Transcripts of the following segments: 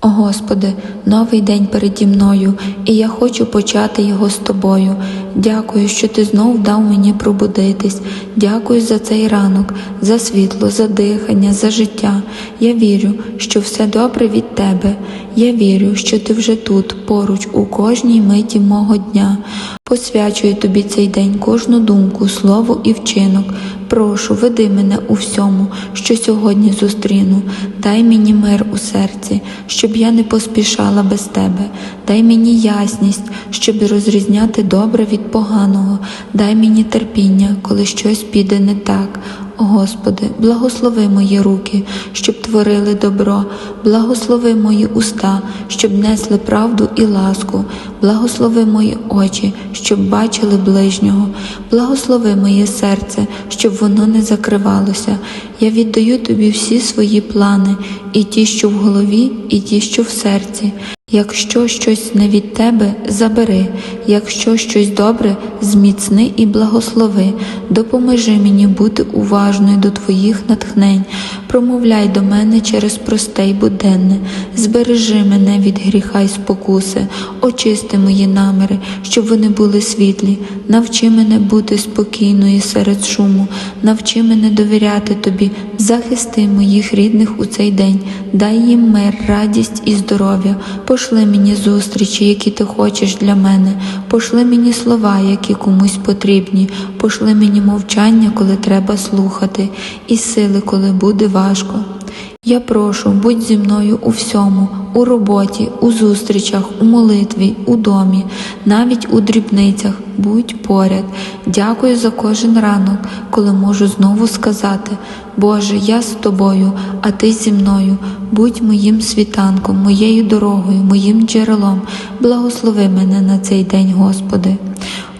О Господи, новий день переді мною, і я хочу почати його з Тобою. Дякую, що Ти знов дав мені пробудитись. Дякую за цей ранок, за світло, за дихання, за життя. Я вірю, що все добре від Тебе. Я вірю, що Ти вже тут, поруч, у кожній миті мого дня. Посвячую тобі цей день кожну думку, слово і вчинок. Прошу, веди мене у всьому, що сьогодні зустріну. Дай мені мир у серці, щоб я не поспішала без тебе. Дай мені ясність, щоб розрізняти добре від поганого. Дай мені терпіння, коли щось піде не так. Господи, благослови мої руки, щоб творили добро, благослови мої уста, щоб несли правду і ласку, благослови мої очі, щоб бачили ближнього, благослови моє серце, щоб воно не закривалося. Я віддаю тобі всі свої плани, і ті, що в голові, і ті, що в серці. Якщо щось не від тебе, забери, якщо щось добре, зміцни і благослови, допоможи мені бути уважною до твоїх натхнень, промовляй до мене через просте й буденне, збережи мене від гріха й спокуси, очисти мої наміри, щоб вони були світлі, навчи мене бути спокійною серед шуму, навчи мене довіряти тобі, захисти моїх рідних у цей день, дай їм мир, радість і здоров'я. Пошли мені зустрічі, які ти хочеш для мене, пошли мені слова, які комусь потрібні, пошли мені мовчання, коли треба слухати, і сили, коли буде важко. Я прошу, будь зі мною у всьому, у роботі, у зустрічах, у молитві, у домі, навіть у дрібницях, будь поряд. Дякую за кожен ранок, коли можу знову сказати: Боже, я з тобою, а ти зі мною. Будь моїм світанком, моєю дорогою, моїм джерелом. Благослови мене на цей день, Господи.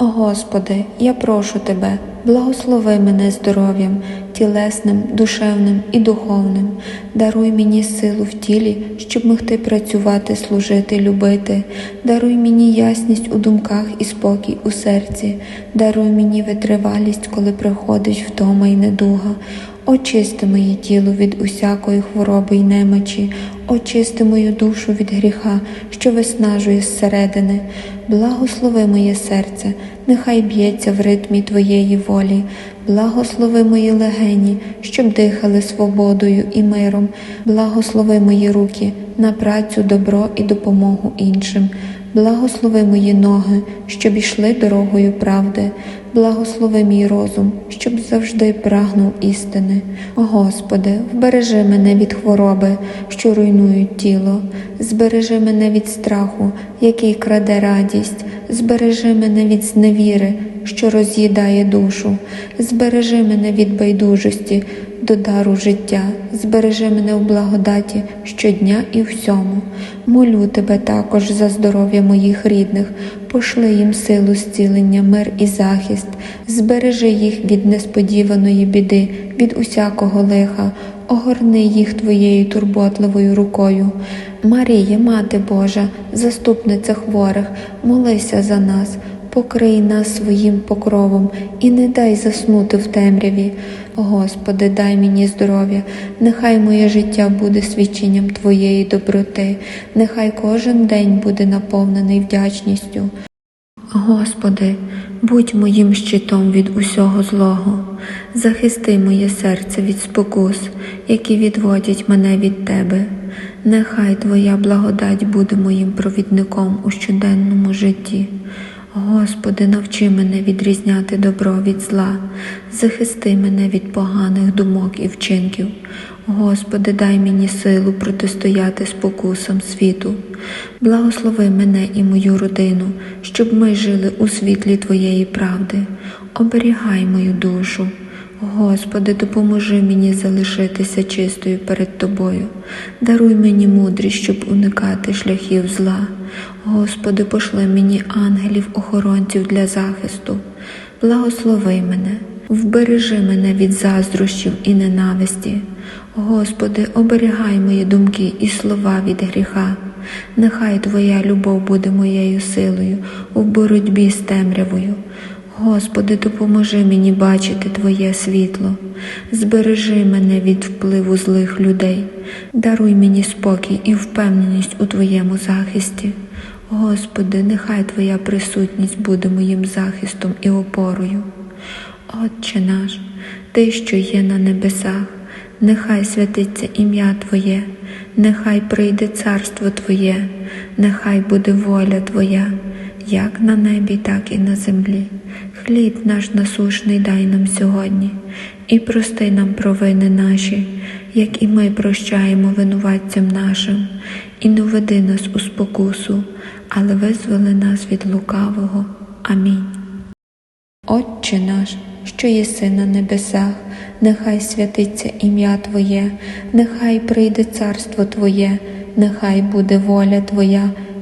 О Господи, я прошу Тебе, благослови мене здоров'ям, тілесним, душевним і духовним, даруй мені силу в тілі, щоб могти працювати, служити, любити, даруй мені ясність у думках і спокій у серці, даруй мені витривалість, коли приходить втома й недуга. Очисти моє тіло від усякої хвороби й немочі, очисти мою душу від гріха, що виснажує зсередини. Благослови моє серце, нехай б'ється в ритмі Твоєї волі, благослови мої легені, щоб дихали свободою і миром, благослови мої руки на працю, добро і допомогу іншим. Благослови мої ноги, щоб ішли дорогою правди, благослови мій розум, щоб завжди прагнув істини. Господи, вбережи мене від хвороби, що руйнують тіло, збережи мене від страху, який краде радість, збережи мене від зневіри, що роз'їдає душу, збережи мене від байдужості до дару життя, збережи мене в благодаті щодня і всьому. Молю тебе також за здоров'я моїх рідних, пошли їм силу зцілення, мир і захист, збережи їх від несподіваної біди, від усякого лиха, огорни їх твоєю турботливою рукою. Марія, Мати Божа, заступниця хворих, молися за нас. Покрий нас своїм покровом і не дай заснути в темряві. Господи, дай мені здоров'я, нехай моє життя буде свідченням Твоєї доброти, нехай кожен день буде наповнений вдячністю. Господи, будь моїм щитом від усього злого, захисти моє серце від спокус, які відводять мене від Тебе. Нехай Твоя благодать буде моїм провідником у щоденному житті. Господи, навчи мене відрізняти добро від зла, захисти мене від поганих думок і вчинків. Господи, дай мені силу протистояти спокусам світу. Благослови мене і мою родину, щоб ми жили у світлі Твоєї правди. Оберігай мою душу. Господи, допоможи мені залишитися чистою перед Тобою. Даруй мені мудрість, щоб уникати шляхів зла. Господи, пошли мені ангелів-охоронців для захисту. Благослови мене, вбережи мене від заздрощів і ненависті. Господи, оберігай мої думки і слова від гріха. Нехай Твоя любов буде моєю силою у боротьбі з темрявою. Господи, допоможи мені бачити Твоє світло, збережи мене від впливу злих людей, даруй мені спокій і впевненість у Твоєму захисті. Господи, нехай Твоя присутність буде моїм захистом і опорою. Отче наш, Ти, що є на небесах, нехай святиться ім'я Твоє, нехай прийде царство Твоє, нехай буде воля Твоя, як на небі, так і на землі. Хліб наш насушний дай нам сьогодні, і прости нам провини наші, як і ми прощаємо винуватцям нашим, і не веди нас у спокусу, але визволи нас від лукавого. Амінь. Отче наш, що єси на небесах, нехай святиться ім'я Твоє, нехай прийде царство Твоє, нехай буде воля Твоя,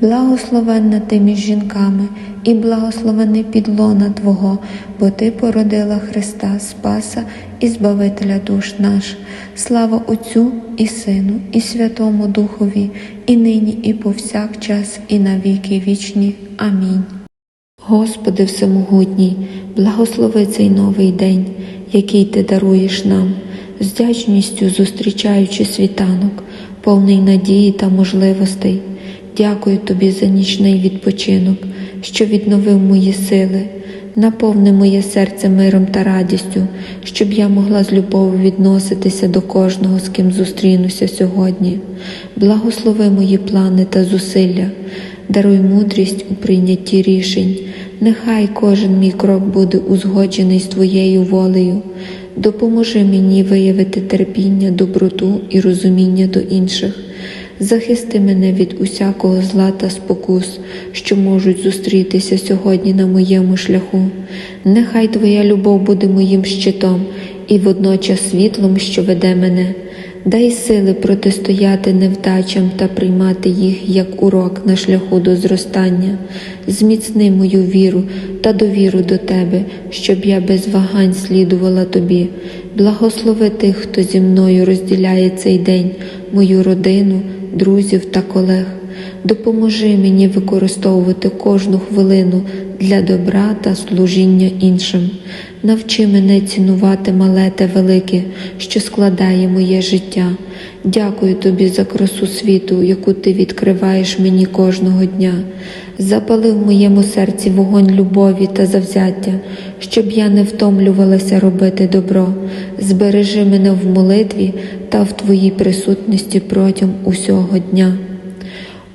благословенна ти між жінками, і благословений підлона Твого, бо Ти породила Христа, Спаса і Збавителя душ наш. Слава Отцю і Сину, і Святому Духові, і нині, і повсякчас, і на віки вічні. Амінь. Господи Всемогутній, благослови цей новий день, який Ти даруєш нам, з вдячністю зустрічаючи світанок, повний надії та можливостей. Дякую Тобі за нічний відпочинок, що відновив мої сили, наповни моє серце миром та радістю, щоб я могла з любов'ю відноситися до кожного, з ким зустрінуся сьогодні. Благослови мої плани та зусилля, даруй мудрість у прийнятті рішень. Нехай кожен мій крок буде узгоджений з Твоєю волею. Допоможи мені виявити терпіння, доброту і розуміння до інших. Захисти мене від усякого зла та спокус, що можуть зустрітися сьогодні на моєму шляху. Нехай Твоя любов буде моїм щитом і водночас світлом, що веде мене. Дай сили протистояти невдачам та приймати їх як урок на шляху до зростання. Зміцни мою віру та довіру до Тебе, щоб я без вагань слідувала Тобі. Благослови тих, хто зі мною розділяє цей день, мою родину, друзів та колег. Допоможи мені використовувати кожну хвилину для добра та служіння іншим. Навчи мене цінувати мале та велике, що складає моє життя. Дякую тобі за красу світу, яку ти відкриваєш мені кожного дня. Запали в моєму серці вогонь любові та завзяття, щоб я не втомлювалася робити добро. Збережи мене в молитві та в твоїй присутності протягом усього дня.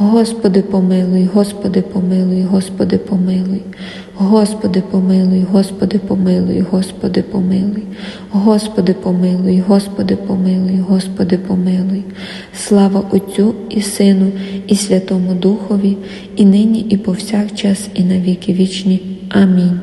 Господи помилуй, Господи помилуй, Господи помилуй, Господи помилуй, Господи помилуй, Господи помилуй, Господи помилуй, Господи помилуй, Господи помилуй. Слава Отцю і Сину, і Святому Духові, і нині, і повсякчас, і на віки вічні. Амінь.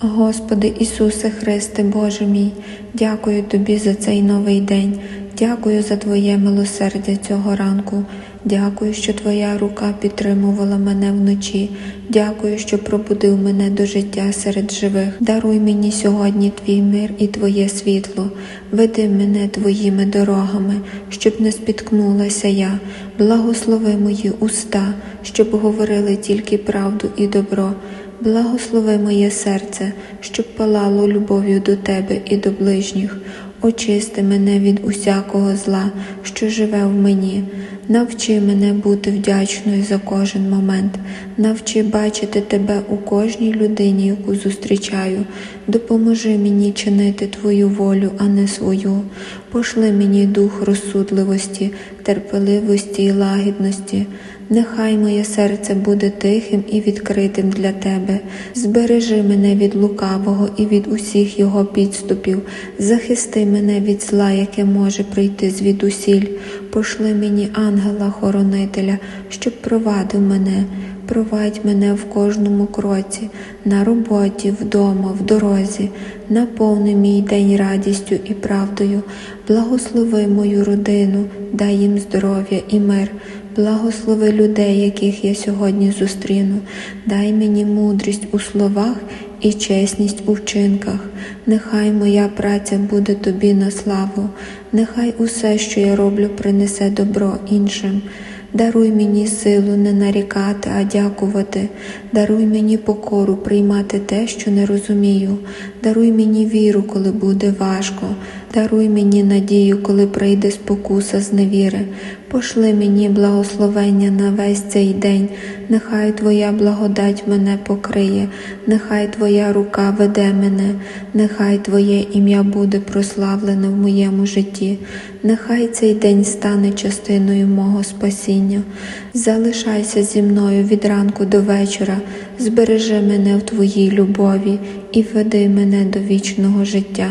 Господи Ісусе Христе, Боже мій, дякую Тобі за цей новий день, дякую за Твоє милосердя цього ранку. Дякую, що Твоя рука підтримувала мене вночі. Дякую, що пробудив мене до життя серед живих. Даруй мені сьогодні Твій мир і Твоє світло. Веди мене Твоїми дорогами, щоб не спіткнулася я. Благослови мої уста, щоб говорили тільки правду і добро. Благослови моє серце, щоб палало любов'ю до Тебе і до ближніх. Очисти мене від усякого зла, що живе в мені. Навчи мене бути вдячною за кожен момент, навчи бачити тебе у кожній людині, яку зустрічаю. Допоможи мені чинити Твою волю, а не свою. Пошли мені дух розсудливості, терпеливості і лагідності. Нехай моє серце буде тихим і відкритим для тебе. Збережи мене від лукавого і від усіх його підступів. Захисти мене від зла, яке може прийти звідусіль. Пошли мені ангела-хоронителя, щоб провадив мене. Провадь мене в кожному кроці, на роботі, вдома, в дорозі, наповни мій день радістю і правдою, благослови мою родину, дай їм здоров'я і мир. Благослови людей, яких я сьогодні зустріну, дай мені мудрість у словах і чесність у вчинках. Нехай моя праця буде тобі на славу, нехай усе, що я роблю, принесе добро іншим. Даруй мені силу не нарікати, а дякувати. Даруй мені покору приймати те, що не розумію. Даруй мені віру, коли буде важко. Даруй мені надію, коли прийде спокуса з невіри. Пошли мені благословення на весь цей день. Нехай Твоя благодать мене покриє, нехай Твоя рука веде мене, нехай Твоє ім'я буде прославлене в моєму житті. Нехай цей день стане частиною мого спасіння. Залишайся зі мною від ранку до вечора, збережи мене в Твоїй любові і веди мене до вічного життя.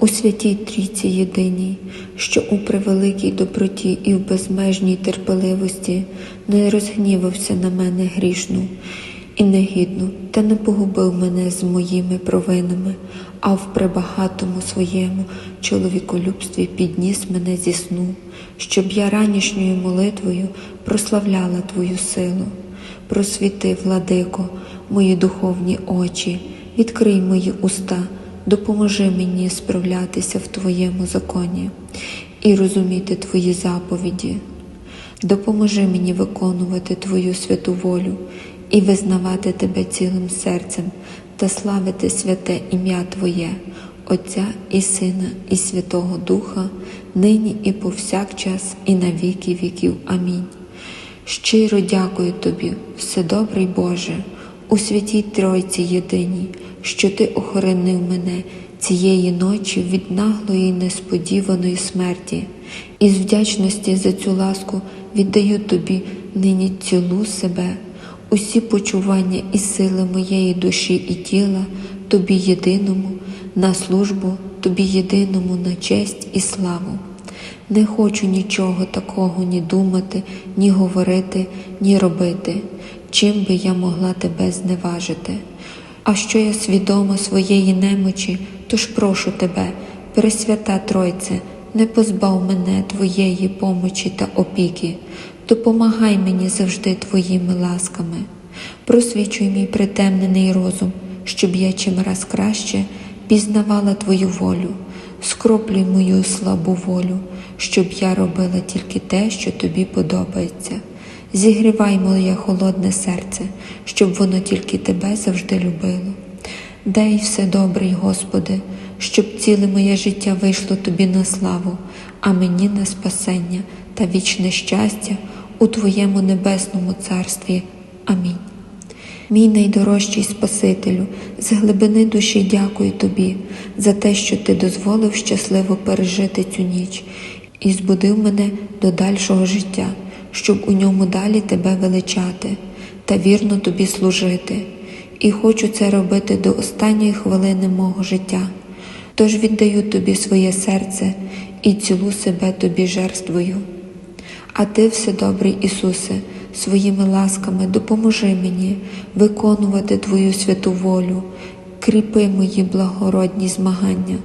у святій трійці єдиній, що у превеликій доброті і в безмежній терпеливості не розгнівався на мене грішну і негідну, та не погубив мене з моїми провинами, а в пребагатому своєму чоловіколюбстві підніс мене зі сну, щоб я ранішньою молитвою прославляла Твою силу. Просвіти, владико, мої духовні очі, відкрий мої уста, допоможи мені справлятися в Твоєму законі і розуміти Твої заповіді. Допоможи мені виконувати Твою святу волю і визнавати Тебе цілим серцем та славити святе ім'я Твоє, Отця і Сина, і Святого Духа, нині і повсякчас, і на віки віків. Амінь. Щиро дякую Тобі, Вседобрий Боже, у святій Тройці єдиній, що Ти охоронив мене цієї ночі від наглої несподіваної смерті, і з вдячності за цю ласку віддаю Тобі нині цілу себе, усі почування і сили моєї душі і тіла, Тобі єдиному, на службу, Тобі єдиному на честь і славу. Не хочу нічого такого ні думати, ні говорити, ні робити, чим би я могла тебе зневажити. А що я свідома своєї немочі, тож прошу тебе, Пресвята Тройце, не позбав мене Твоєї помочі та опіки, допомагай мені завжди твоїми ласками. Просвічуй мій притемнений розум, щоб я чимраз краще пізнавала Твою волю, скроплюй мою слабу волю, щоб я робила тільки те, що тобі подобається. Зігрівай моє холодне серце, щоб воно тільки тебе завжди любило. Дай все добрий, Господи, щоб ціле моє життя вийшло тобі на славу, а мені на спасення та вічне щастя у Твоєму небесному царстві. Амінь. Мій найдорожчий Спасителю, з глибини душі дякую тобі за те, що ти дозволив щасливо пережити цю ніч і збудив мене до дальшого життя, щоб у ньому далі тебе величати та вірно тобі служити. І хочу це робити до останньої хвилини мого життя. Тож віддаю тобі своє серце і цілу себе тобі жертвою. А ти, Вседобрий Ісусе, своїми ласками допоможи мені виконувати Твою святу волю, кріпи мої благородні змагання,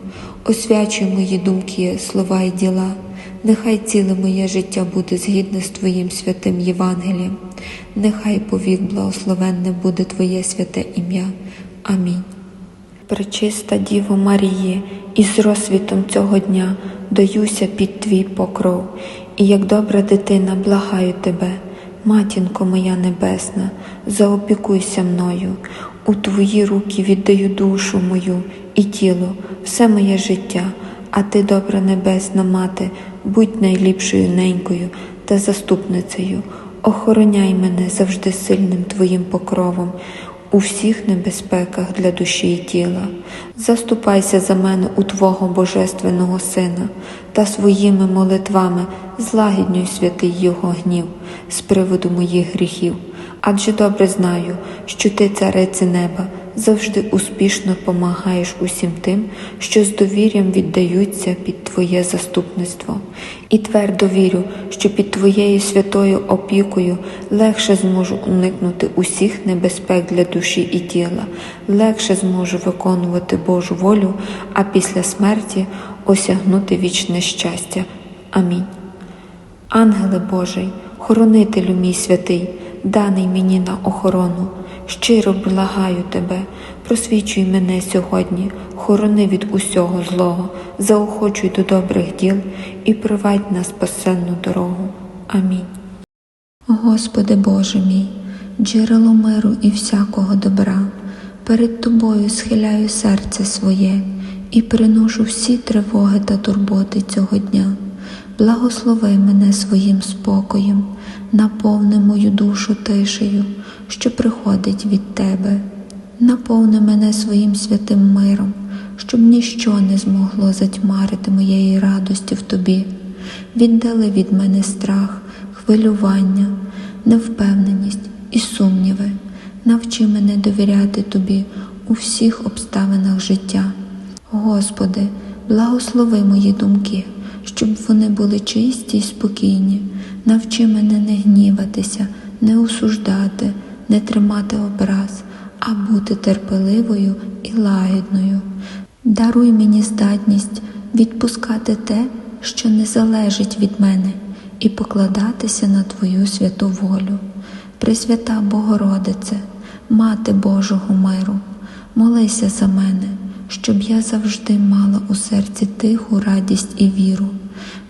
освячуй мої думки, слова і діла. Нехай ціле моє життя буде згідне з Твоїм святим Євангелієм, нехай повік благословенне буде Твоє святе ім'я. Амінь. Пречиста Діво Марії, із розсвітом цього дня даюся під твій покров, і як добра дитина благаю тебе, матінко моя небесна, заопікуйся мною, у твої руки віддаю душу мою і тіло, все моє життя, а ти, добра небесна мати, будь найліпшою ненькою та заступницею, охороняй мене завжди сильним твоїм покровом у всіх небезпеках для душі і тіла. Заступайся за мене у Твого Божественного Сина та своїми молитвами злагіднюй святий Його гнів з приводу моїх гріхів. Адже добре знаю, що ти, царице неба, завжди успішно помагаєш усім тим, що з довір'ям віддаються під Твоє заступництво, і твердо вірю, що під Твоєю святою опікою легше зможу уникнути усіх небезпек для душі і тіла, легше зможу виконувати Божу волю, а після смерті осягнути вічне щастя. Амінь. Ангеле Божий, хоронителю мій святий, даний мені на охорону, щиро благаю тебе, просвічуй мене сьогодні, хорони від усього злого, заохочуй до добрих діл і провадь на спасенну дорогу. Амінь. Господи Боже мій, джерело миру і всякого добра, перед Тобою схиляю серце своє і приношу всі тривоги та турботи цього дня. Благослови мене своїм спокоєм, наповни мою душу тишею, що приходить від Тебе, наповни мене своїм святим миром, щоб ніщо не змогло затьмарити моєї радості в Тобі. Віддали від мене страх, хвилювання, невпевненість і сумніви. Навчи мене довіряти Тобі у всіх обставинах життя. Господи, благослови мої думки, щоб вони були чисті й спокійні. Навчи мене не гніватися, не осуждати, не тримати образ, а бути терпеливою і лагідною. Даруй мені здатність відпускати те, що не залежить від мене, і покладатися на Твою святу волю. Пресвята Богородице, Мати Божого миру, молися за мене, щоб я завжди мала у серці тиху радість і віру.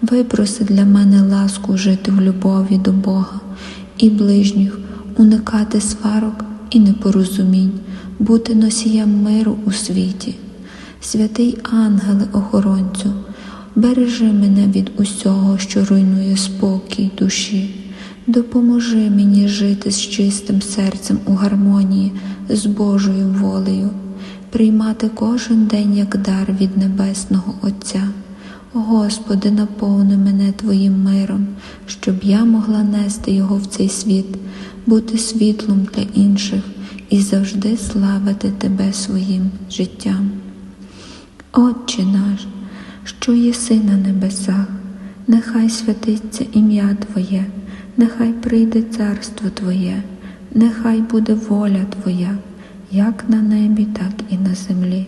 Випроси для мене ласку жити в любові до Бога і ближніх, уникати сварок і непорозумінь, бути носієм миру у світі. Святий ангеле охоронцю, бережи мене від усього, що руйнує спокій душі. Допоможи мені жити з чистим серцем у гармонії з Божою волею, приймати кожен день як дар від Небесного Отця. Господи, наповни мене Твоїм миром, щоб я могла нести Його в цей світ, бути світлом для інших і завжди славити Тебе своїм життям. Отче наш, що єси на небесах, нехай святиться ім'я Твоє, нехай прийде царство Твоє, нехай буде воля Твоя, як на небі, так і на землі.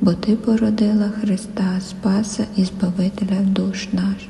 бо Ти породила Христа, Спаса і Збавителя душ наш.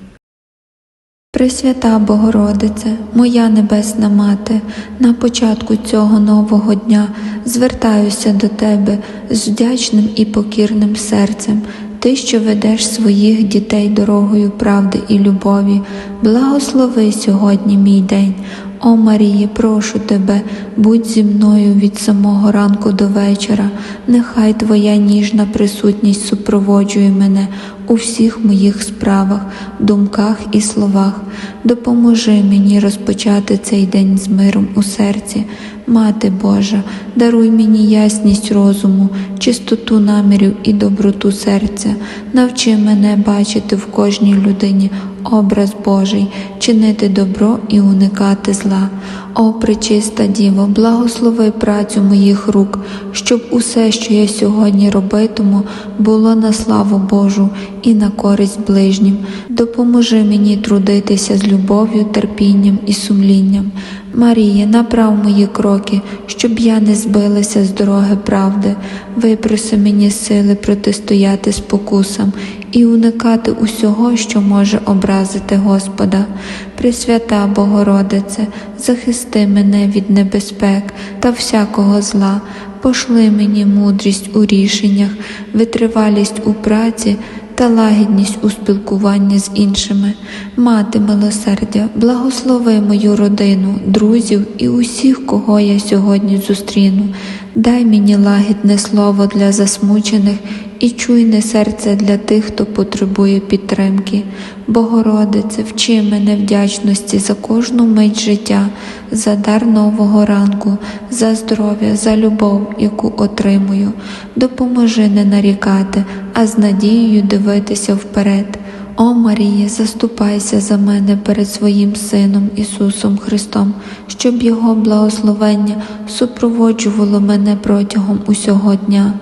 Пресвята Богородице, моя небесна мати, на початку цього нового дня звертаюся до Тебе з вдячним і покірним серцем. Ти, що ведеш своїх дітей дорогою правди і любові, благослови сьогодні мій день. О Марії, прошу тебе, будь зі мною від самого ранку до вечора. Нехай Твоя ніжна присутність супроводжує мене у всіх моїх справах, думках і словах. Допоможи мені розпочати цей день з миром у серці. Мати Божа, даруй мені ясність розуму, чистоту намірів і доброту серця. Навчи мене бачити в кожній людині образ Божий, чинити добро і уникати зла. О, пречиста Діво, благослови працю моїх рук, щоб усе, що я сьогодні робитиму, було на славу Божу і на користь ближнім. Допоможи мені трудитися з любов'ю, терпінням і сумлінням. Марія, направ мої кроки, щоб я не збилася з дороги правди, випроси мені сили протистояти спокусам і уникати усього, що може образити Господа. Пресвята Богородице, захисти мене від небезпек та всякого зла, пошли мені мудрість у рішеннях, витривалість у праці та лагідність у спілкуванні з іншими. Мати милосердя, благослови мою родину, друзів і усіх, кого я сьогодні зустріну. Дай мені лагідне слово для засмучених і чуйне серце для тих, хто потребує підтримки. Богородице, вчи мене вдячності за кожну мить життя, за дар нового ранку, за здоров'я, за любов, яку отримую. Допоможи не нарікати, а з надією дивитися вперед. О Марія, заступайся за мене перед своїм Сином Ісусом Христом, щоб Його благословення супроводжувало мене протягом усього дня.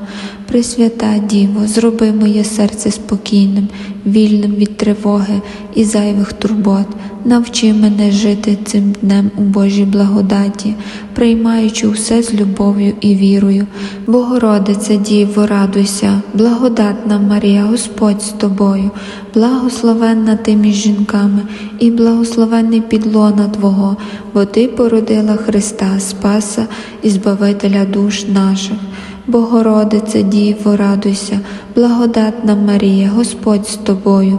Пресвята Діво, зроби моє серце спокійним, вільним від тривоги і зайвих турбот. Навчи мене жити цим днем у Божій благодаті, приймаючи все з любов'ю і вірою. Богородице Діво, радуйся, благодатна Марія, Господь з тобою, благословенна ти між жінками, і благословенний підлона Твого, бо Ти породила Христа, Спаса і Збавителя душ наших. Богородице Діво, радуйся, благодатна Марія, Господь з тобою,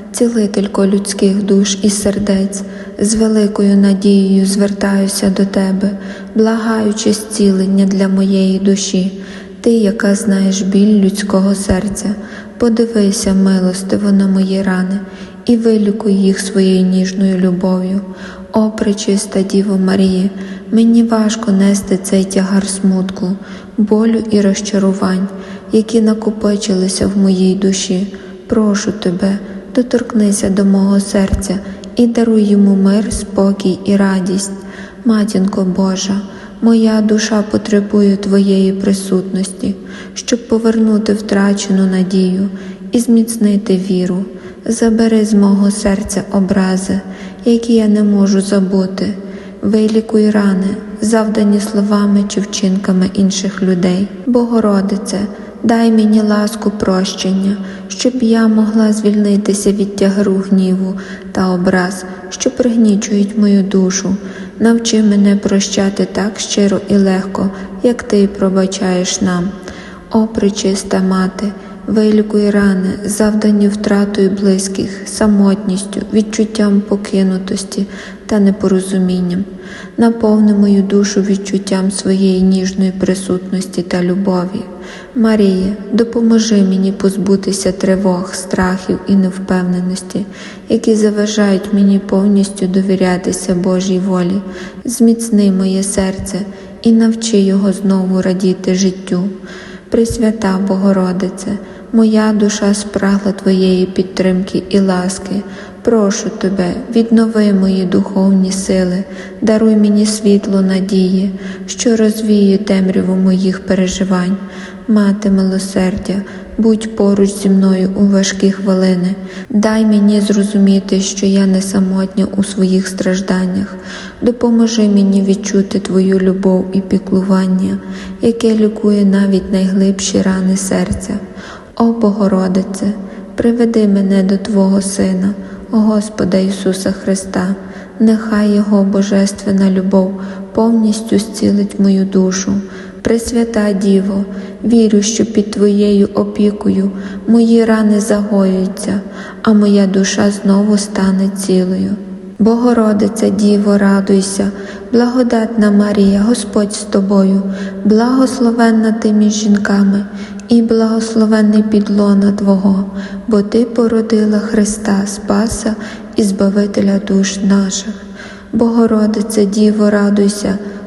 цілителько людських душ і сердець, з великою надією звертаюся до Тебе, благаючи зцілення для моєї душі, Ти, яка знаєш біль людського серця, подивися милостиво на мої рани і вилікуй їх своєю ніжною любов'ю. О, пречиста Діво Марія, мені важко нести цей тягар смутку, болю і розчарувань, які накопичилися в моїй душі. Прошу тебе, доторкнися до мого серця і даруй йому мир, спокій і радість. Матінко Божа, моя душа потребує Твоєї присутності, щоб повернути втрачену надію і зміцнити віру. Забери з мого серця образи, які я не можу забути. Вилікуй рани, завдані словами чи вчинками інших людей. Богородице, дай мені ласку прощення, щоб я могла звільнитися від тягару гніву та образ, що пригнічують мою душу. Навчи мене прощати так щиро і легко, як ти пробачаєш нам. О, пречиста мати, вилікуй рани, завдані втратою близьких, самотністю, відчуттям покинутості та непорозумінням. Наповни мою душу відчуттям своєї ніжної присутності та любові. Марія, допоможи мені позбутися тривог, страхів і невпевненості, які заважають мені повністю довірятися Божій волі. Зміцни моє серце і навчи його знову радіти життю. Пресвята Богородице, моя душа спрагла Твоєї підтримки і ласки. Прошу Тебе, віднови мої духовні сили, даруй мені світло надії, що розвіє темряву моїх переживань. Мати милосердя, будь поруч зі мною у важкі хвилини. Дай мені зрозуміти, що я не самотня у своїх стражданнях. Допоможи мені відчути Твою любов і піклування, яке лікує навіть найглибші рани серця. О Богородице, приведи мене до Твого Сина, Господа Ісуса Христа, нехай Його божественна любов повністю зцілить мою душу. Пресвята Діво, вірю, що під Твоєю опікою мої рани загоюються, а моя душа знову стане цілою. Богородиця Діво, радуйся, благодатна Марія, Господь з тобою, благословенна ти між жінками, і благословенний підлона Твого, бо Ти породила Христа, Спаса і Збавителя душ наших. Богородице Діво, радуйся,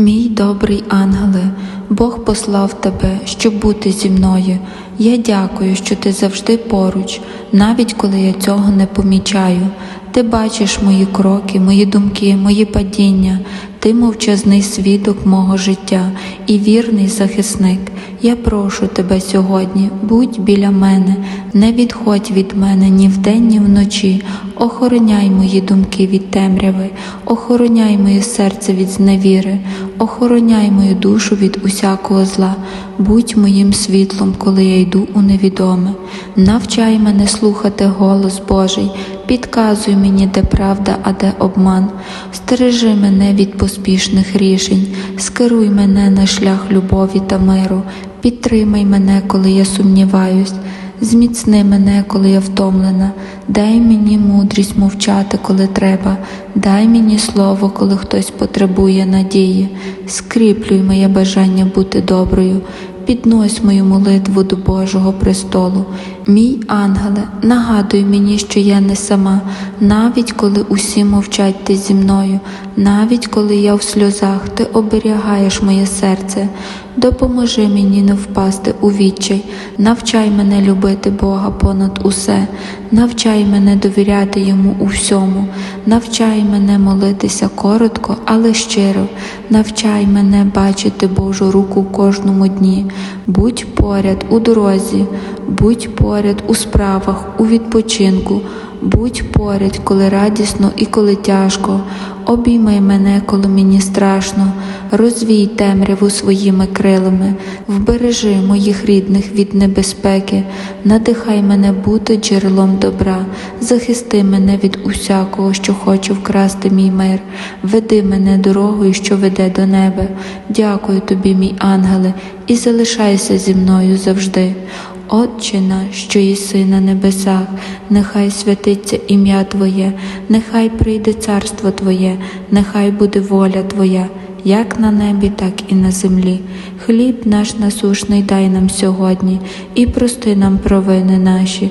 Мій добрий ангеле, Бог послав тебе, щоб бути зі мною. Я дякую, що ти завжди поруч, навіть коли я цього не помічаю. Ти бачиш мої кроки, мої думки, мої падіння. Ти мовчазний свідок мого життя і вірний захисник. Я прошу тебе сьогодні, будь біля мене, не відходь від мене ні вдень, ні вночі. Охороняй мої думки від темряви, охороняй моє серце від зневіри, охороняй мою душу від усякого зла, будь моїм світлом, коли я йду у невідоме. Навчай мене слухати голос Божий, підказуй мені, де правда, а де обман. Стережи мене від поспішних рішень, скеруй мене на шлях любові та миру, підтримай мене, коли я сумніваюсь. Зміцни мене, коли я втомлена, дай мені мудрість мовчати, коли треба, дай мені слово, коли хтось потребує надії, скріплюй моє бажання бути доброю, піднось мою молитву до Божого престолу. Мій ангеле, нагадуй мені, що я не сама, навіть коли усі мовчать ти зі мною, навіть коли я в сльозах, ти оберігаєш моє серце. Допоможи мені не впасти у відчай, навчай мене любити Бога понад усе, навчай мене довіряти Йому у всьому, навчай мене молитися коротко, але щиро, навчай мене бачити Божу руку в кожному дні, будь поряд у дорозі, будь поряд у справах, у відпочинку. Будь поряд, коли радісно і коли тяжко, обіймай мене, коли мені страшно, розвій темряву своїми крилами, вбережи моїх рідних від небезпеки, надихай мене бути джерелом добра, захисти мене від усякого, що хоче вкрасти мій мир, веди мене дорогою, що веде до неба. Дякую тобі, мій ангеле, і залишайся зі мною завжди. Отче наш, що єси на небесах, нехай святиться ім'я Твоє, нехай прийде царство Твоє, нехай буде воля Твоя, як на небі, так і на землі. Хліб наш насушний дай нам сьогодні, і прости нам провини наші,